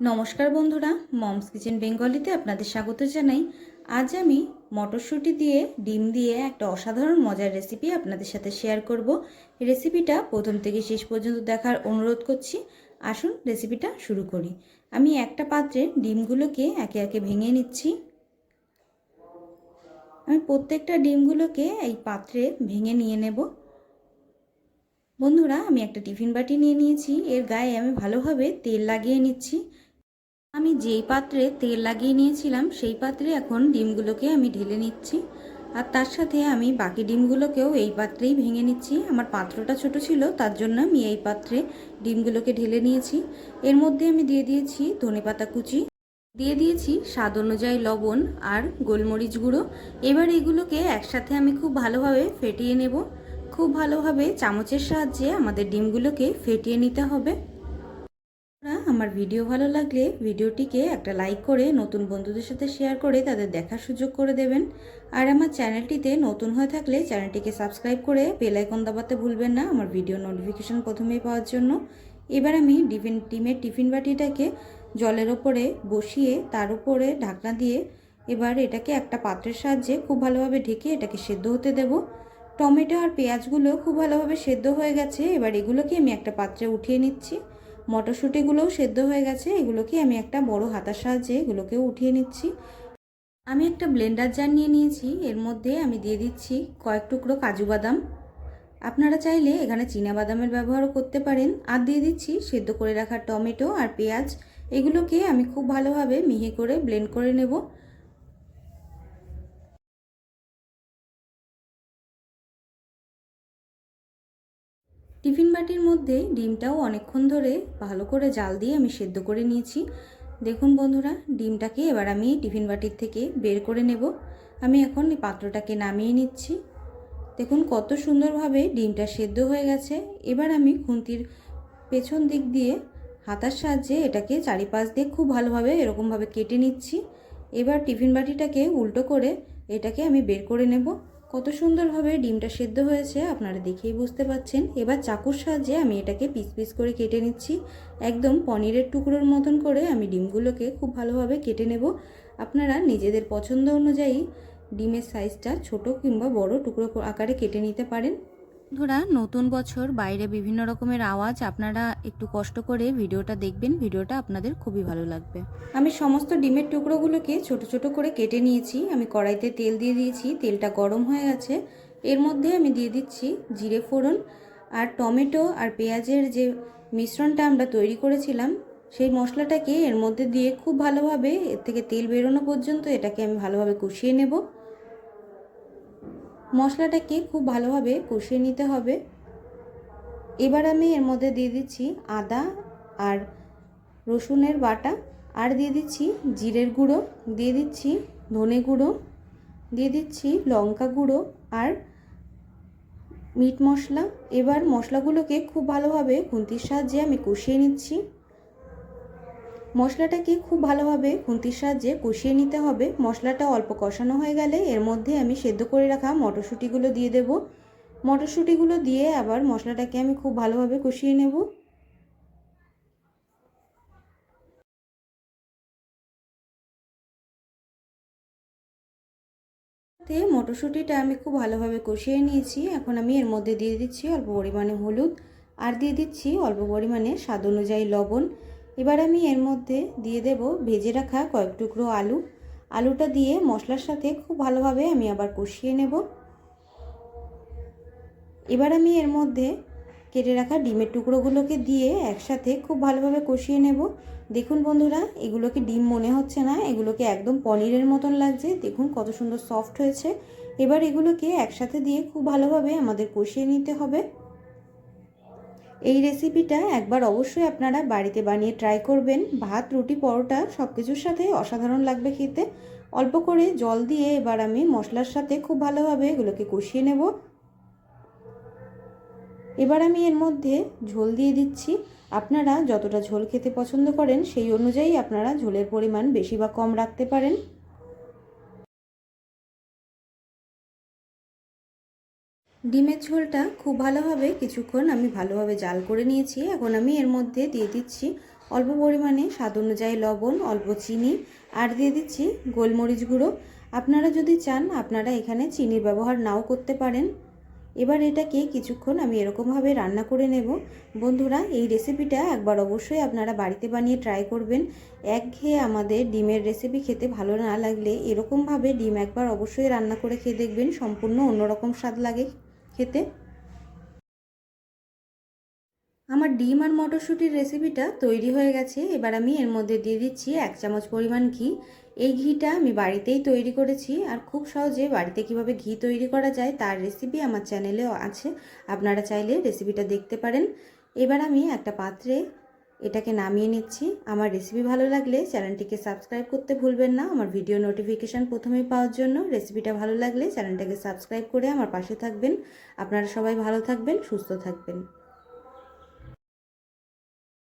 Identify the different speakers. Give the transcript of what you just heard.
Speaker 1: নমস্কার বন্ধুরা, moms kitchen বেঙ্গলিতে আপনাদের স্বাগত জানাই। আজ আমি মটরশুঁটি দিয়ে, ডিম দিয়ে একটা অসাধারণ মজার রেসিপি আপনাদের সাথে শেয়ার করব। রেসিপিটা প্রথম থেকে শেষ পর্যন্ত দেখার অনুরোধ করছি। আসুন রেসিপিটা শুরু করি। আমি একটা পাত্রে ডিমগুলোকে একে একে ভেঙে নিচ্ছি। আমি প্রত্যেকটা ডিমগুলোকে এই পাত্রে ভেঙে নিয়ে নেব। বন্ধুরা, আমি একটা টিফিন বাটি নিয়ে নিয়েছি। এর গায়ে আমি ভালোভাবে তেল লাগিয়ে নিচ্ছি। আমি যেই পাত্রে তেল লাগিয়ে নিয়েছিলাম, সেই পাত্রে এখন ডিমগুলোকে আমি ঢেলে নিচ্ছি। আর তার সাথে আমি বাকি ডিমগুলোকেও এই পাত্রেই ভেঙে নিচ্ছি। আমার পাত্রটা ছোট ছিল, তার জন্য আমি এই পাত্রে ডিমগুলোকে ঢেলে নিয়েছি। এর মধ্যে আমি দিয়ে দিয়েছি ধনেপাতা কুচি, দিয়ে দিয়েছি স্বাদ অনুযায়ী লবণ আর গোলমরিচ গুঁড়ো। এবার এগুলোকে একসাথে আমি খুব ভালোভাবে ফেটিয়ে নেব। খুব ভালোভাবে চামচের সাহায্যে আমাদের ডিমগুলোকে ফেটিয়ে নিতে হবে। আমার ভিডিও ভালো লাগলে ভিডিওটিকে একটা লাইক করে নতুন বন্ধুদের সাথে শেয়ার করে তাদের দেখার সুযোগ করে দেবেন। আর আমার চ্যানেলটিতে নতুন হয়ে থাকলে চ্যানেলটিকে সাবস্ক্রাইব করে বেল আইকন দাবাতে ভুলবেন না আমার ভিডিও নোটিফিকেশন প্রথমেই পাওয়ার জন্য। এবার আমি টিফিন, ডিমের টিফিন বাটিটাকে জলের ওপরে বসিয়ে তার উপরে ঢাকনা দিয়ে এবার এটাকে একটা পাত্রের সাহায্যে খুব ভালোভাবে ঢেকে এটাকে সেদ্ধ হতে দেব। টমেটো আর পেঁয়াজগুলো খুব ভালোভাবে সেদ্ধ হয়ে গেছে। এবার এগুলোকে আমি একটা পাত্রে উঠিয়ে নিচ্ছি। মটরশুঁটিগুলোও সেদ্ধ হয়ে গেছে। এগুলোকে আমি একটা বড় হাতার সাহায্যে এগুলোকেও উঠিয়ে নিচ্ছি। আমি একটা ব্লেন্ডার জার নিয়ে নিয়েছি। এর মধ্যে আমি দিয়ে দিচ্ছি কয়েক টুকরো কাজু বাদাম। আপনারা চাইলে এখানে বাদামের ব্যবহারও করতে পারেন। আর দিয়ে দিচ্ছি সেদ্ধ করে রাখা টমেটো আর পেঁয়াজ। এগুলোকে আমি খুব ভালোভাবে মিহি করে ব্লেন্ড করে নেব। টিফিন বাটির মধ্যে ডিমটাও অনেকক্ষণ ধরে ভালো করে জাল দিয়ে আমি সেদ্ধ করে নিয়েছি। দেখুন বন্ধুরা, ডিমটাকে এবার আমি টিফিন বাটির থেকে বের করে নেব। আমি এখন এই পাত্রটাকে নামিয়ে নিচ্ছি। দেখুন কত সুন্দরভাবে ডিমটা সেদ্ধ হয়ে গেছে। এবার আমি খুন্তির পেছন দিক দিয়ে হাতার সাহায্যে এটাকে চারিপাশ দিয়ে খুব ভালোভাবে এরকমভাবে কেটে নিচ্ছি। এবার টিফিন বাটিটাকে উল্টো করে এটাকে আমি বের করে নেব। কত সুন্দরভাবে ডিমটা সেদ্ধ হয়েছে আপনারা দেখেই বুঝতে পাচ্ছেন। এবার চাকুর সাহায্যে আমি এটাকে পিস পিস করে কেটে নিচ্ছি। একদম পনিরের টুকরোর মতন করে আমি ডিমগুলোকে খুব ভালোভাবে কেটে নেব। আপনারা নিজেদের পছন্দ অনুযায়ী ডিমের সাইজটা ছোট কিংবা বড় টুকরো আকারে কেটে নিতে পারেন। বন্ধুরা, নতুন বছর, বাইরে বিভিন্ন রকমের আওয়াজ, আপনারা একটু কষ্ট করে ভিডিওটা দেখবেন, ভিডিওটা আপনাদের খুবই ভালো লাগবে। আমি সমস্ত ডিমের টুকরোগুলোকে ছোট ছোট করে কেটে নিয়েছি। আমি কড়াইতে তেল দিয়ে দিয়েছি, তেলটা গরম হয়ে গেছে। এর মধ্যে আমি দিয়ে দিচ্ছি জিরে ফোড়ন আর টমেটো আর পেঁয়াজের যে মিশ্রণটা আমরা তৈরি করেছিলাম, সেই মশলাটাকে এর মধ্যে দিয়ে খুব ভালোভাবে, এর থেকে তেল বেরোনো পর্যন্ত এটাকে আমি ভালোভাবে কষিয়ে নেব। মশলাটাকে খুব ভালোভাবে কষিয়ে নিতে হবে। এবার আমি এর মধ্যে দিয়ে দিচ্ছি আদা আর রসুনের বাটা। আর দিয়ে দিচ্ছি জিরের গুঁড়ো, দিয়ে দিচ্ছি ধনে গুঁড়ো, দিয়ে দিচ্ছি লঙ্কা গুঁড়ো আর মিট মশলা। এবার মশলাগুলোকে খুব ভালোভাবে খুন্তির সাহায্যে আমি কষিয়ে নিচ্ছি। মশলাটাকে খুব ভালোভাবে খুন্তির সাহায্যে কষিয়ে নিতে হবে। মশলাটা অল্প কষানো হয়ে গেলে এর মধ্যে আমি সেদ্ধ করে রাখা মটরশুঁটিগুলো দিয়ে দেব। মটরশুঁটিগুলো দিয়ে আবার মশলাটাকে আমি খুব ভালোভাবে কষিয়ে নেব। মটরশুঁটিটা আমি খুব ভালোভাবে কষিয়ে নিয়েছি। এখন আমি এর মধ্যে দিয়ে দিচ্ছি অল্প পরিমাণে হলুদ। আর দিয়ে দিচ্ছি অল্প পরিমাণে স্বাদ অনুযায়ী লবণ। এবার আমি এর মধ্যে দিয়ে দেব ভেজে রাখা কয়েক টুকরো আলু। আলুটা দিয়ে মশলার সাথে খুব ভালোভাবে আমি আবার কষিয়ে নেব। এবার আমি এর মধ্যে কেটে রাখা ডিমের টুকরোগুলোকে দিয়ে একসাথে খুব ভালোভাবে কষিয়ে নেব। দেখুন বন্ধুরা, এগুলোকে ডিম মনে হচ্ছে না, এগুলোকে একদম পনিরের মতন লাগছে। দেখুন কত সুন্দর সফট হয়েছে। এবার এগুলোকে একসাথে দিয়ে খুব ভালোভাবে আমাদের কষিয়ে নিতে হবে। এই রেসিপিটা একবার অবশ্যই আপনারা বাড়িতে বানিয়ে ট্রাই করবেন। ভাত, রুটি, পরোটা সব কিছুর সাথে অসাধারণ লাগবে খেতে। অল্প করে জল দিয়ে এবার আমি মশলার সাথে খুব ভালোভাবে এগুলোকে কষিয়ে নেব। এবার আমি এর মধ্যে ঝোল দিয়ে দিচ্ছি। আপনারা যতটা ঝোল খেতে পছন্দ করেন সেই অনুযায়ী আপনারা ঝোলের পরিমাণ বেশি বা কম রাখতে পারেন। ডিমের ঝোলটা খুব ভালোভাবে কিছুক্ষণ আমি ভালোভাবে জাল করে নিয়েছি। এখন আমি এর মধ্যে দিয়ে দিচ্ছি অল্প পরিমাণে স্বাদ অনুযায়ী লবণ, অল্প চিনি আর দিয়ে দিচ্ছি গোলমরিচ গুঁড়ো। আপনারা যদি চান, আপনারা এখানে চিনির ব্যবহার নাও করতে পারেন। এবার এটাকে কিছুক্ষণ আমি এরকমভাবে রান্না করে নেব। বন্ধুরা, এই রেসিপিটা একবার অবশ্যই আপনারা বাড়িতে বানিয়ে ট্রাই করবেন। একঘেয়ে আমাদের ডিমের রেসিপি খেতে ভালো না লাগলে এরকমভাবে ডিম একবার অবশ্যই রান্না করে খেয়ে দেখবেন। সম্পূর্ণ অন্যরকম স্বাদ লাগে। খেতে। আমার ডিম আর মটরশুঁটির রেসিপিটা তৈরি হয়ে গেছে। এবার আমি এর মধ্যে দিয়ে দিচ্ছি এক চামচ পরিমাণ ঘি। এই ঘিটা আমি বাড়িতেই তৈরি করেছি আর খুব সহজে বাড়িতে কীভাবে ঘি তৈরি করা যায় তার রেসিপি আমার চ্যানেলেও আছে। আপনারা চাইলে রেসিপিটা দেখতে পারেন। এবার আমি একটা পাত্রে এটাকে নামিয়ে নিচ্ছি। আমার রেসিপি ভালো লাগলে চ্যানেলটিকে সাবস্ক্রাইব করতে ভুলবেন না। আমার ভিডিও নোটিফিকেশান প্রথমেই পাওয়ার জন্য রেসিপিটা ভালো লাগলে চ্যানেলটাকে সাবস্ক্রাইব করে আমার পাশে থাকবেন। আপনারা সবাই ভালো থাকবেন, সুস্থ থাকবেন।